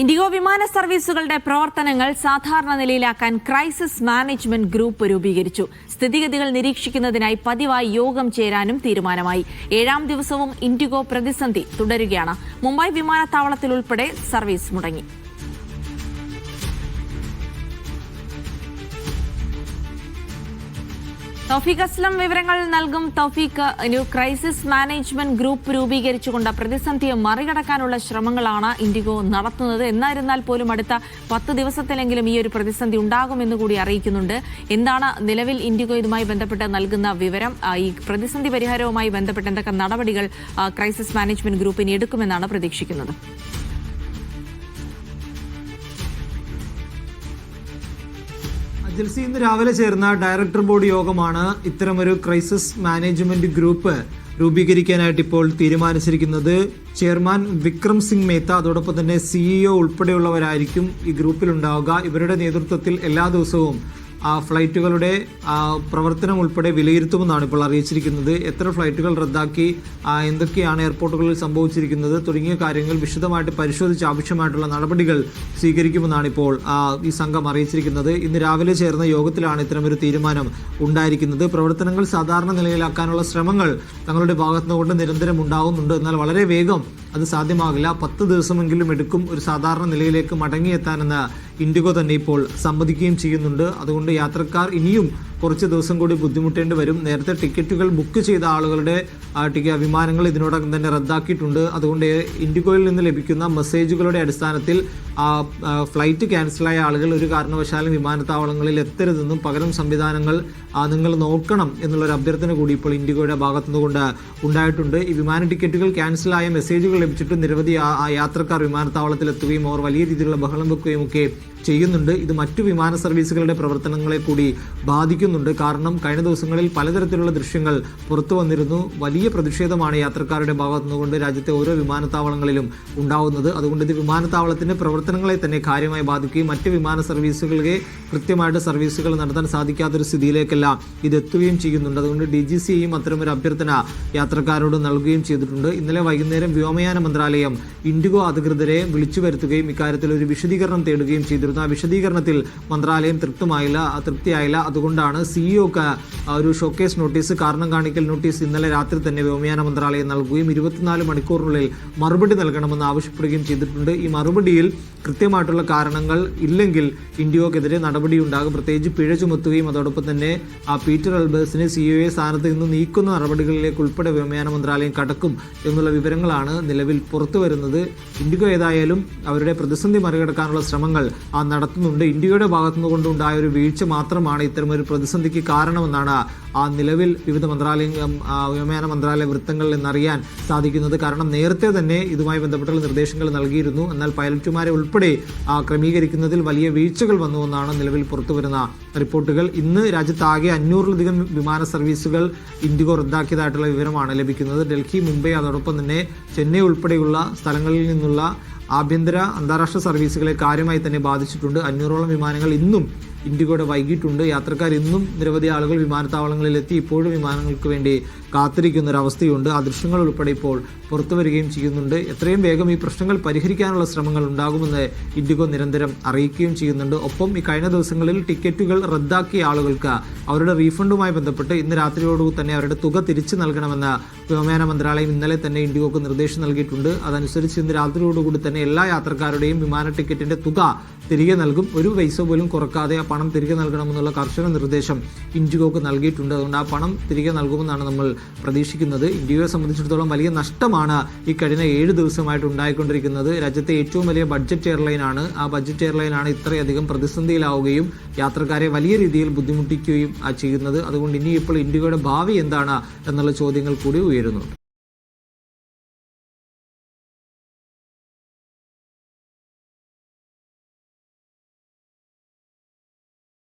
IndiGo വിമാന സർവീസുകളുടെ പ്രവർത്തനങ്ങൾ സാധാരണ നിലയിലാക്കാൻ ക്രൈസിസ് മാനേജ്മെന്റ് ഗ്രൂപ്പ് രൂപീകരിച്ചു. സ്ഥിതിഗതികൾ നിരീക്ഷിക്കുന്നതിനായി പതിവായി യോഗം ചേരാനും തീരുമാനമായി. ഏഴാം ദിവസവും ഇൻഡിഗോ പ്രതിസന്ധി തുടരുകയാണ്. മുംബൈ വിമാനത്താവളത്തിൽ ഉൾപ്പെടെ സർവീസ് മുടങ്ങി. തൗഫീഖ് അസ്ലം വിവരങ്ങൾ നൽകും. തൗഫീഖ് ഒരു ക്രൈസിസ് മാനേജ്മെന്റ് ഗ്രൂപ്പ് രൂപീകരിച്ചുകൊണ്ട് പ്രതിസന്ധിയെ മറികടക്കാനുള്ള ശ്രമങ്ങളാണ് ഇൻഡിഗോ നടത്തുന്നത്. എന്നായിരുന്നാൽ പോലും അടുത്ത പത്ത് ദിവസത്തിലെങ്കിലും ഈ ഒരു പ്രതിസന്ധി ഉണ്ടാകുമെന്ന് കൂടി അറിയിക്കുന്നുണ്ട്. എന്താണ് നിലവിൽ ഇൻഡിഗോ ഇതുമായി ബന്ധപ്പെട്ട് നൽകുന്ന വിവരം? ഈ പ്രതിസന്ധി പരിഹാരവുമായി ബന്ധപ്പെട്ട് എന്തൊക്കെ നടപടികൾ ക്രൈസിസ് മാനേജ്മെന്റ് ഗ്രൂപ്പിന് എടുക്കുമെന്നാണ് പ്രതീക്ഷിക്കുന്നത്. ജൽസി ഇന്ന് രാവിലെ ചേർന്ന ഡയറക്ടർ ബോർഡ് യോഗമാണ് ഇത്തരമൊരു ക്രൈസിസ് മാനേജ്മെന്റ് ഗ്രൂപ്പ് രൂപീകരിക്കാനായിട്ട് ഇപ്പോൾ തീരുമാനിച്ചിരിക്കുന്നത്. ചെയർമാൻ വിക്രം സിംഗ് മേത്ത അതോടൊപ്പം തന്നെ സിഇഒ ഉൾപ്പെടെയുള്ളവരായിരിക്കും ഈ ഗ്രൂപ്പിൽ ഉണ്ടാവുക ഇവരുടെ നേതൃത്വത്തിൽ എല്ലാ ദിവസവും ഫ്ലൈറ്റുകളുടെ ആ, പ്രവർത്തനം ഉൾപ്പെടെ വിലയിരുത്തുമെന്നാണ് ഇപ്പോൾ അറിയിച്ചിരിക്കുന്നത്. എത്ര ഫ്ലൈറ്റുകൾ റദ്ദാക്കി എന്തൊക്കെയാണ് എയർപോർട്ടുകളിൽ സംഭവിച്ചിരിക്കുന്നത് തുടങ്ങിയ കാര്യങ്ങൾ വിശദമായിട്ട് പരിശോധിച്ച് ആവശ്യമായിട്ടുള്ള നടപടികൾ സ്വീകരിക്കുമെന്നാണ് ഇപ്പോൾ ഈ സംഘം അറിയിച്ചിരിക്കുന്നത്. ഇന്ന് രാവിലെ ചേർന്ന യോഗത്തിലാണ് ഇത്തരമൊരു തീരുമാനം ഉണ്ടായിരിക്കുന്നത്. പ്രവർത്തനങ്ങൾ സാധാരണ നിലയിലാക്കാനുള്ള ശ്രമങ്ങൾ തങ്ങളുടെ ഭാഗത്തുനിന്നുകൊണ്ട് നിരന്തരം ഉണ്ടാകുന്നുണ്ട് എന്നാൽ വളരെ വേഗം അത് സാധ്യമാകില്ല. പത്ത് ദിവസമെങ്കിലും എടുക്കും ഒരു സാധാരണ നിലയിലേക്ക് മടങ്ങിയെത്താനെന്ന് ഇൻഡിഗോ തന്നെ ഇപ്പോൾ സമ്മതിക്കുകയും ചെയ്യുന്നുണ്ട്. അതുകൊണ്ട് യാത്രക്കാർ ഇനിയും കുറച്ച് ദിവസം കൂടി ബുദ്ധിമുട്ടേണ്ടി വരും. നേരത്തെ ടിക്കറ്റുകൾ ബുക്ക് ചെയ്ത ആളുകളുടെ വിമാനങ്ങൾ ഇതിനോടകം തന്നെ റദ്ദാക്കിയിട്ടുണ്ട്. അതുകൊണ്ട് ഇൻഡിഗോയിൽ നിന്ന് ലഭിക്കുന്ന മെസ്സേജുകളുടെ അടിസ്ഥാനത്തിൽ ഫ്ലൈറ്റ് ക്യാൻസലായ ആളുകൾ ഒരു കാരണവശാലും വിമാനത്താവളങ്ങളിൽ എത്തരുതെന്നും പകരം സംവിധാനങ്ങൾ നിങ്ങൾ നോക്കണം എന്നുള്ളൊരു അഭ്യർത്ഥന കൂടി ഇപ്പോൾ ഇൻഡിഗോയുടെ ഭാഗത്തു നിന്നുകൊണ്ട് ഉണ്ടായിട്ടുണ്ട്. ഈ വിമാന ടിക്കറ്റുകൾ ക്യാൻസലായ മെസ്സേജുകൾ ലഭിച്ചിട്ട് നിരവധി യാത്രക്കാർ വിമാനത്താവളത്തിൽ എത്തുകയും അവർ വലിയ രീതിയിലുള്ള ബഹളം വെക്കുകയും ഒക്കെ ചെയ്യുന്നുണ്ട്. ഇത് മറ്റു വിമാന സർവീസുകളുടെ പ്രവർത്തനങ്ങളെ കൂടി ബാധിക്കുന്നുണ്ട് കാരണം കഴിഞ്ഞ ദിവസങ്ങളിൽ പലതരത്തിലുള്ള ദൃശ്യങ്ങൾ പുറത്തു വന്നിരുന്നു. വലിയ പ്രതിഷേധമാണ് യാത്രക്കാരുടെ ഭാഗത്തു നിന്നുകൊണ്ട് രാജ്യത്തെ ഓരോ വിമാനത്താവളങ്ങളിലും ഉണ്ടാവുന്നത്. അതുകൊണ്ട് ഇത് വിമാനത്താവളത്തിന്റെ പ്രവർത്തനങ്ങളെ തന്നെ കാര്യമായി ബാധിക്കുകയും മറ്റ് വിമാന സർവീസുകളെ കൃത്യമായിട്ട് സർവീസുകൾ നടത്താൻ സാധിക്കാത്തൊരു സ്ഥിതിയിലേക്കെല്ലാം ഇത് എത്തുകയും ചെയ്യുന്നുണ്ട്. അതുകൊണ്ട് ഡി ജി സിയും അത്തരമൊരു അഭ്യർത്ഥന യാത്രക്കാരോട് നൽകുകയും ചെയ്തിട്ടുണ്ട്. ഇന്നലെ വൈകുന്നേരം വ്യോമയാന മന്ത്രാലയം ഇൻഡിഗോ അധികൃതരെ വിളിച്ചു വരുത്തുകയും ഇക്കാര്യത്തിൽ ഒരു വിശദീകരണം തേടുകയും ചെയ്തിരുന്നു. ആ വിശദീകരണത്തിൽ മന്ത്രാലയം തൃപ്തമായില്ല അതൃപ്തിയായില്ല. തൃപ്തിയായില്ല അതുകൊണ്ടാണ് സിഇഒക്ക് ഒരു ഷോക്കേസ് നോട്ടീസ് കാരണം കാണിക്കൽ നോട്ടീസ് ഇന്നലെ രാത്രി തന്നെ വ്യോമയാന മന്ത്രാലയം നൽകുകയും ഇരുപത്തിനാല് മണിക്കൂറിനുള്ളിൽ മറുപടി നൽകണമെന്ന് ആവശ്യപ്പെടുകയും ചെയ്തിട്ടുണ്ട്. ഈ മറുപടിയിൽ കൃത്യമായിട്ടുള്ള കാരണങ്ങൾ ഇല്ലെങ്കിൽ ഇന്ത്യക്കെതിരെ നടപടി ഉണ്ടാകും പ്രത്യേകിച്ച് പിഴ ചുമത്തുകയും അതോടൊപ്പം തന്നെ ആ പീറ്റർ അൽബേഴ്സിനെ സിഇഒയെ സ്ഥാനത്ത് നിന്ന് നീക്കുന്ന നടപടികളിലേക്ക് ഉൾപ്പെടെ വ്യോമയാന മന്ത്രാലയം കടക്കും എന്നുള്ള വിവരങ്ങളാണ് നിലവിൽ പുറത്തു വരുന്നത്. ഇൻഡിഗോ ഏതായാലും അവരുടെ പ്രതിസന്ധി മറികടക്കാനുള്ള ശ്രമങ്ങൾ ആ നടത്തുന്നുണ്ട്. ഇന്ത്യയുടെ ഭാഗത്തുനിന്ന് കൊണ്ടുണ്ടായ ഒരു വീഴ്ച മാത്രമാണ് ഇത്തരമൊരു പ്രതിസന്ധിക്ക് കാരണമെന്നാണ് ആ നിലവിൽ വിവിധ മന്ത്രാലയം വ്യോമയാന മന്ത്രാലയ വൃത്തങ്ങളിൽ നിന്നറിയാൻ സാധിക്കുന്നത്. കാരണം നേരത്തെ തന്നെ ഇതുമായി ബന്ധപ്പെട്ടുള്ള നിർദ്ദേശങ്ങൾ നൽകിയിരുന്നു. എന്നാൽ പൈലറ്റുമാരെ ഉൾപ്പെടെ ക്രമീകരിക്കുന്നതിൽ വലിയ വീഴ്ചകൾ വന്നുവെന്നാണ് നിലവിൽ പുറത്തുവരുന്ന റിപ്പോർട്ടുകൾ. ഇന്ന് രാജ്യത്താകെ അഞ്ഞൂറിലധികം വിമാന സർവീസുകൾ ഇൻഡിഗോ റദ്ദാക്കിയതായിട്ടുള്ള വിവരമാണ് ലഭിക്കുന്നത്. ഡൽഹി മുംബൈ അതോടൊപ്പം തന്നെ ചെന്നൈ ഉൾപ്പെടെയുള്ള സ്ഥലങ്ങളിൽ നിന്നുള്ള ആഭ്യന്തര അന്താരാഷ്ട്ര സർവീസുകളെ കാര്യമായി തന്നെ ബാധിച്ചിട്ടുണ്ട്. അഞ്ഞൂറോളം വിമാനങ്ങൾ ഇന്നും ഇൻഡിഗോയുടെ വൈകിട്ടുണ്ട്. യാത്രക്കാർ ഇന്നും നിരവധി ആളുകൾ വിമാനത്താവളങ്ങളിൽ എത്തി ഇപ്പോഴും വിമാനങ്ങൾക്ക് വേണ്ടി കാത്തിരിക്കുന്ന ഒരു അവസ്ഥയുണ്ട് ആ ദൃശ്യങ്ങൾ ഉൾപ്പെടെ ഇപ്പോൾ പുറത്തു വരികയും ചെയ്യുന്നുണ്ട്. എത്രയും വേഗം ഈ പ്രശ്നങ്ങൾ പരിഹരിക്കാനുള്ള ശ്രമങ്ങൾ ഉണ്ടാകുമെന്ന് ഇൻഡിഗോ നിരന്തരം അറിയിക്കുകയും ചെയ്യുന്നുണ്ട്. ഒപ്പം ഈ കഴിഞ്ഞ ദിവസങ്ങളിൽ ടിക്കറ്റുകൾ റദ്ദാക്കിയ ആളുകൾക്ക് അവരുടെ റീഫണ്ടുമായി ബന്ധപ്പെട്ട് ഇന്ന് രാത്രിയോടുകൂടി തന്നെ അവരുടെ തുക തിരിച്ചു നൽകണമെന്ന് വ്യോമയാന മന്ത്രാലയം ഇന്നലെ തന്നെ ഇൻഡിഗോക്ക് നിർദ്ദേശം നൽകിയിട്ടുണ്ട്. അതനുസരിച്ച് ഇന്ന് രാത്രിയോടുകൂടി തന്നെ എല്ലാ യാത്രക്കാരുടെയും വിമാന ടിക്കറ്റിന്റെ തുക തിരികെ നൽകും. ഒരു പൈസ പോലും കുറക്കാതെ പണം തിരികെ നൽകണമെന്നുള്ള കർശന നിർദ്ദേശം ഇൻഡിഗോക്ക് നൽകിയിട്ടുണ്ട്. അതുകൊണ്ട് ആ പണം തിരികെ നൽകുമെന്നാണ് നമ്മൾ പ്രതീക്ഷിക്കുന്നത്. ഇൻഡിഗോയെ സംബന്ധിച്ചിടത്തോളം വലിയ നഷ്ടമാണ് ഈ കഴിഞ്ഞ ഏഴ് ദിവസമായിട്ട് ഉണ്ടായിക്കൊണ്ടിരിക്കുന്നത്. രാജ്യത്തെ ഏറ്റവും വലിയ ബഡ്ജറ്റ് എയർലൈനാണ്. ആ ബഡ്ജറ്റ് എയർലൈനാണ് ഇത്രയധികം പ്രതിസന്ധിയിലാവുകയും യാത്രക്കാരെ വലിയ രീതിയിൽ ബുദ്ധിമുട്ടിക്കുകയും ചെയ്യുന്നത്. അതുകൊണ്ട് ഇനി ഇപ്പോൾ ഇന്ത്യയുടെ ഭാവി എന്താണ് എന്നുള്ള ചോദ്യങ്ങൾ കൂടി ഉയരുന്നുണ്ട്